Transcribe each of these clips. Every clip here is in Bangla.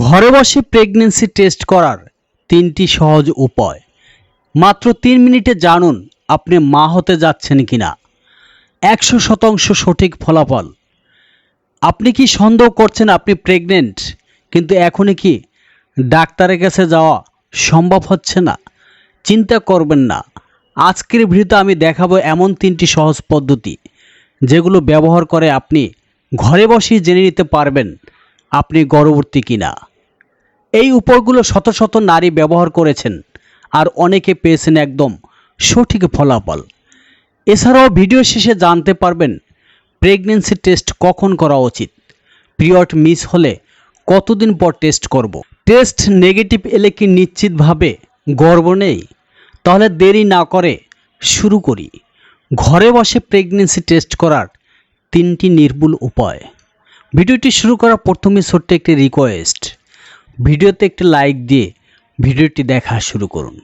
ঘরে বসে প্রেগনেন্সি টেস্ট করার তিনটি সহজ উপায়। মাত্র তিন মিনিটে জানুন আপনি মা হতে যাচ্ছেন কি না একশো শতাংশ সঠিক ফলাফল। আপনি কি সন্দেহ করছেন আপনি প্রেগনেন্ট কিন্তু এখনই কি ডাক্তারের কাছে যাওয়া সম্ভব হচ্ছে না? চিন্তা করবেন না। আজকের ভিডিওতে আমি দেখাবো এমন তিনটি সহজ পদ্ধতি, যেগুলো ব্যবহার করে আপনি ঘরে বসেই জেনে নিতে পারবেন আপনি গর্ভবতী কিনা। এই উপায়গুলো শত শত নারী ব্যবহার করেছেন আর অনেকে পেয়েছেন একদম সঠিক ফলাফল। এছাড়াও ভিডিও শেষে জানতে পারবেন প্রেগনেন্সি টেস্ট কখন করা উচিত? পিরিয়ড মিস হলে কতদিন পর টেস্ট করব। টেস্ট নেগেটিভ এলে কি নিশ্চিতভাবে গর্ব নেই? তাহলে দেরি না করে শুরু করি। ঘরে বসে প্রেগনেন্সি টেস্ট করার তিনটি নির্ভুল উপায়। ভিডিওটি শুরু করার প্রথমে ছোট্ট একটি রিকোয়েস্ট ভিডিওতে একটি লাইক দিয়ে ভিডিওটি দেখা শুরু করুন।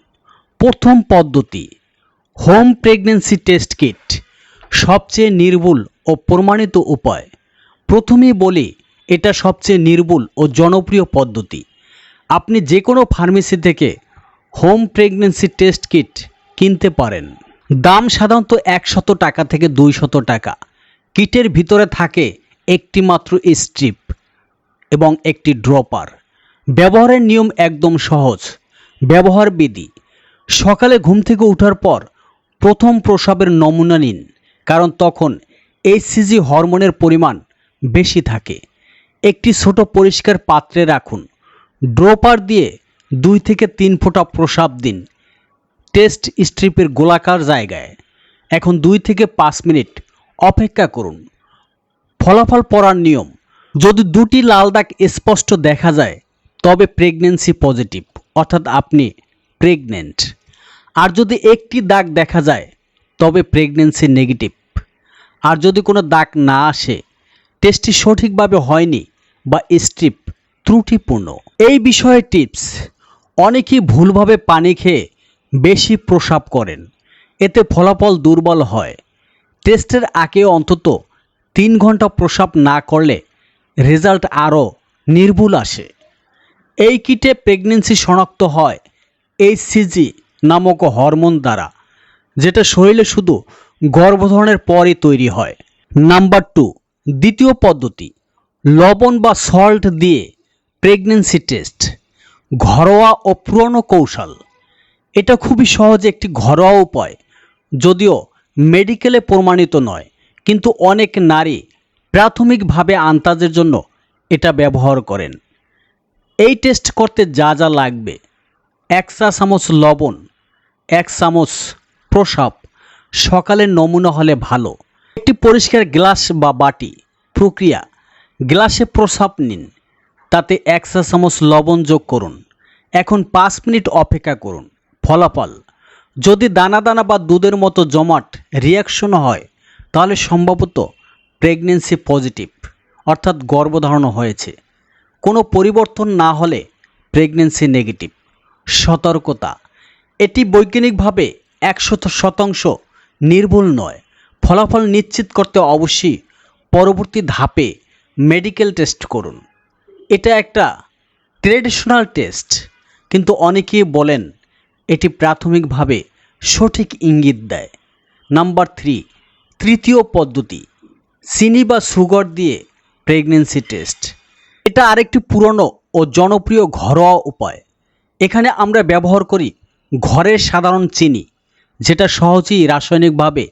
প্রথম পদ্ধতি, হোম প্রেগনেন্সি টেস্ট কিট, সবচেয়ে নির্ভুল ও প্রমাণিত উপায়। প্রথমেই বলি, এটা সবচেয়ে নির্ভুল ও জনপ্রিয় পদ্ধতি। আপনি যে কোনো ফার্মেসি থেকে হোম প্রেগনেন্সি টেস্ট কিট কিনতে পারেন। দাম সাধারণত একশত টাকা থেকে দুইশত টাকা। কিটের ভিতরে থাকে একটি মাত্র স্ট্রিপ এবং একটি ড্রপার। ব্যবহারের নিয়ম একদম সহজ। ব্যবহার বিধি। সকালে ঘুম থেকে ওঠার পর প্রথম প্রসাবের নমুনা নিন, কারণ তখন এইচসিজি হরমোনের পরিমাণ বেশি থাকে। একটি ছোট পরিষ্কার পাত্রে রাখুন। ড্রপার দিয়ে দুই থেকে তিন ফোঁটা প্রসাব দিন। টেস্ট স্ট্রিপের গোলাকার জায়গায়। এখন দুই থেকে পাঁচ মিনিট অপেক্ষা করুন। ফলাফল পড়ার নিয়ম। যদি দুটি লাল দাগ স্পষ্ট দেখা যায় তবে প্রেগনেন্সি পজিটিভ অর্থাৎ আপনি প্রেগনেন্ট আর যদি একটি দাগ দেখা যায়, তবে প্রেগনেন্সি নেগেটিভ আর যদি কোনো দাগ না আসে টেস্টটি সঠিকভাবে হয়নি বা স্ট্রিপ ত্রুটিপূর্ণ। এই বিষয়ে টিপস অনেকেই ভুলভাবে পানি খেয়ে বেশি প্রসাব করেন। এতে ফলাফল দুর্বল হয়। টেস্টের আগে অন্তত তিন ঘণ্টা প্রসাব না করলে রেজাল্ট আরও নির্ভুল আসে। এই কিটে প্রেগনেন্সি শনাক্ত হয় এইচসিজি নামক হরমোন দ্বারা, যেটা শরীরে শুধু গর্ভধারণের পরই তৈরি হয়। নাম্বার টু দ্বিতীয় পদ্ধতি, লবণ বা সল্ট দিয়ে প্রেগনেন্সি টেস্ট ঘরোয়া ও পুরনো কৌশল। এটা খুবই সহজ একটি ঘরোয়া উপায়, যদিও মেডিকেলে প্রমাণিত নয়, কিন্তু অনেক নারী প্রাথমিকভাবে আন্তাজের জন্য এটা ব্যবহার করেন। এই টেস্ট করতে যা যা লাগবে। এক চা চামচ লবণ, এক চামচ প্রসাব সকালে নমুনা হলে ভালো। একটি পরিষ্কার গ্লাস বা বাটি, প্রক্রিয়া, গ্লাসে প্রসাব নিন। তাতে এক চা চামচ লবণ যোগ করুন। এখন পাঁচ মিনিট অপেক্ষা করুন। ফলাফল, যদি দানা দানা বা দুধের মতো জমাট রিয়াকশন হয়, তাহলে সম্ভবত প্রেগনেন্সি পজিটিভ অর্থাৎ গর্ভধারণ হয়েছে। কোনো পরিবর্তন না হলে প্রেগনেন্সি নেগেটিভ সতর্কতা। এটি বৈজ্ঞানিকভাবে একশত শতাংশ নির্ভুল নয়। ফলাফল নিশ্চিত করতে অবশ্যই পরবর্তী ধাপে মেডিকেল টেস্ট করুন। এটা একটা ট্রেডিশনাল টেস্ট কিন্তু অনেকেই বলেন এটি প্রাথমিকভাবে সঠিক ইঙ্গিত দেয়। নাম্বার থ্রি তৃতীয় পদ্ধতি, চিনি বা সুগার দিয়ে প্রেগনেন্সি টেস্ট এটা আরেকটি পুরনো ও জনপ্রিয় ঘরোয়া উপায়। এখানে আমরা ব্যবহার করি ঘরের সাধারণ চিনি, যেটা সহজেই রাসায়নিকভাবে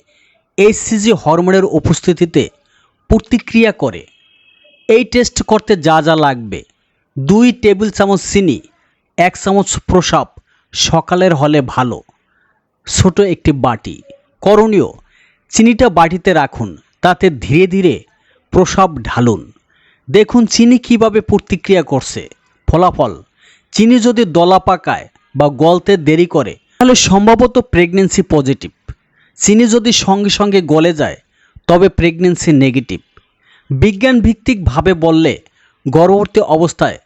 এইচসিজি হরমোনের উপস্থিতিতে প্রতিক্রিয়া করে। এই টেস্ট করতে যা যা লাগবে। দুই টেবিল চামচ চিনি, এক চামচ প্রসাব সকালের হলে ভালো। ছোট একটি বাটি। করণীয়, চিনিটা বাটিতে রাখুন, তাতে ধীরে ধীরে প্রসাব ঢালুন। দেখুন চিনি কীভাবে প্রতিক্রিয়া করছে। ফলাফল, চিনি যদি দলা পাকায় বা গলতে দেরি করে, তাহলে সম্ভবত প্রেগনেন্সি পজিটিভ চিনি যদি সঙ্গে সঙ্গে গলে যায়, তবে প্রেগনেন্সি নেগেটিভ বিজ্ঞান ভিত্তিকভাবে বললে, গর্ভবতী অবস্থায়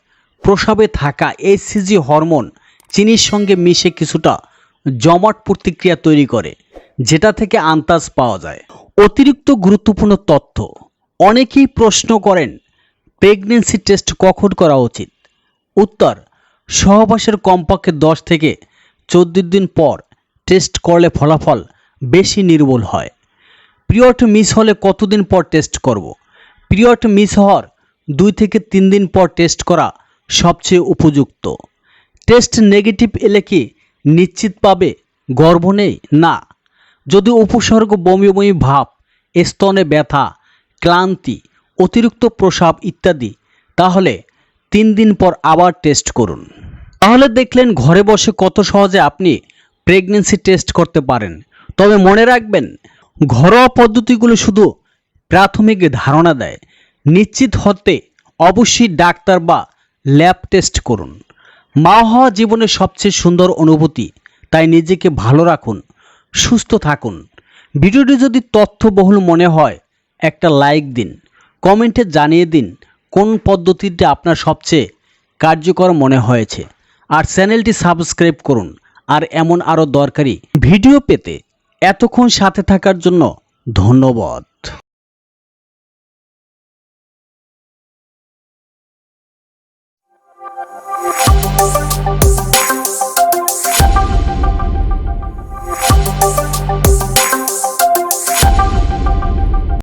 প্রসাবে থাকা এইচসিজি হরমোন চিনির সঙ্গে মিশে কিছুটা জমাট প্রতিক্রিয়া তৈরি করে, যেটা থেকে আন্তাজ পাওয়া যায়। অতিরিক্ত গুরুত্বপূর্ণ তথ্য, অনেকেই প্রশ্ন করেন প্রেগনেন্সি টেস্ট কখন করা উচিত? উত্তর, সহবাসের কমপক্ষে দশ থেকে চোদ্দ দিন পর টেস্ট করলে ফলাফল বেশি নির্ভুল হয়। পিরিয়ড মিস হলে কতদিন পর টেস্ট করব? পিরিয়ড মিস হওয়ার দুই থেকে তিন দিন পর টেস্ট করা সবচেয়ে উপযুক্ত। টেস্ট নেগেটিভ এলে কি নিশ্চিত পাবে গর্ভ নেই? না। যদি উপসর্গ বমি বমি ভাব, স্তনে ব্যথা, ক্লান্তি অতিরিক্ত প্রসাব ইত্যাদি, তাহলে তিন দিন পর আবার টেস্ট করুন। তাহলে দেখলেন ঘরে বসে কত সহজে আপনি প্রেগনেন্সি টেস্ট করতে পারেন। তবে মনে রাখবেন, ঘরোয়া পদ্ধতিগুলো শুধু প্রাথমিক ধারণা দেয়। নিশ্চিত হতে অবশ্যই ডাক্তার বা ল্যাব টেস্ট করুন। মা হওয়া জীবনের সবচেয়ে সুন্দর অনুভূতি, তাই নিজেকে ভালো রাখুন, সুস্থ থাকুন। ভিডিওটি যদি তথ্যবহুল মনে হয়, একটা লাইক দিন। কমেন্টে জানিয়ে দিন কোন পদ্ধতিটি আপনার সবচেয়ে কার্যকর মনে হয়েছে। আর চ্যানেলটি সাবস্ক্রাইব করুন, আর এমন আরও দরকারি ভিডিও পেতে এতক্ষণ সাথে থাকার জন্য ধন্যবাদ।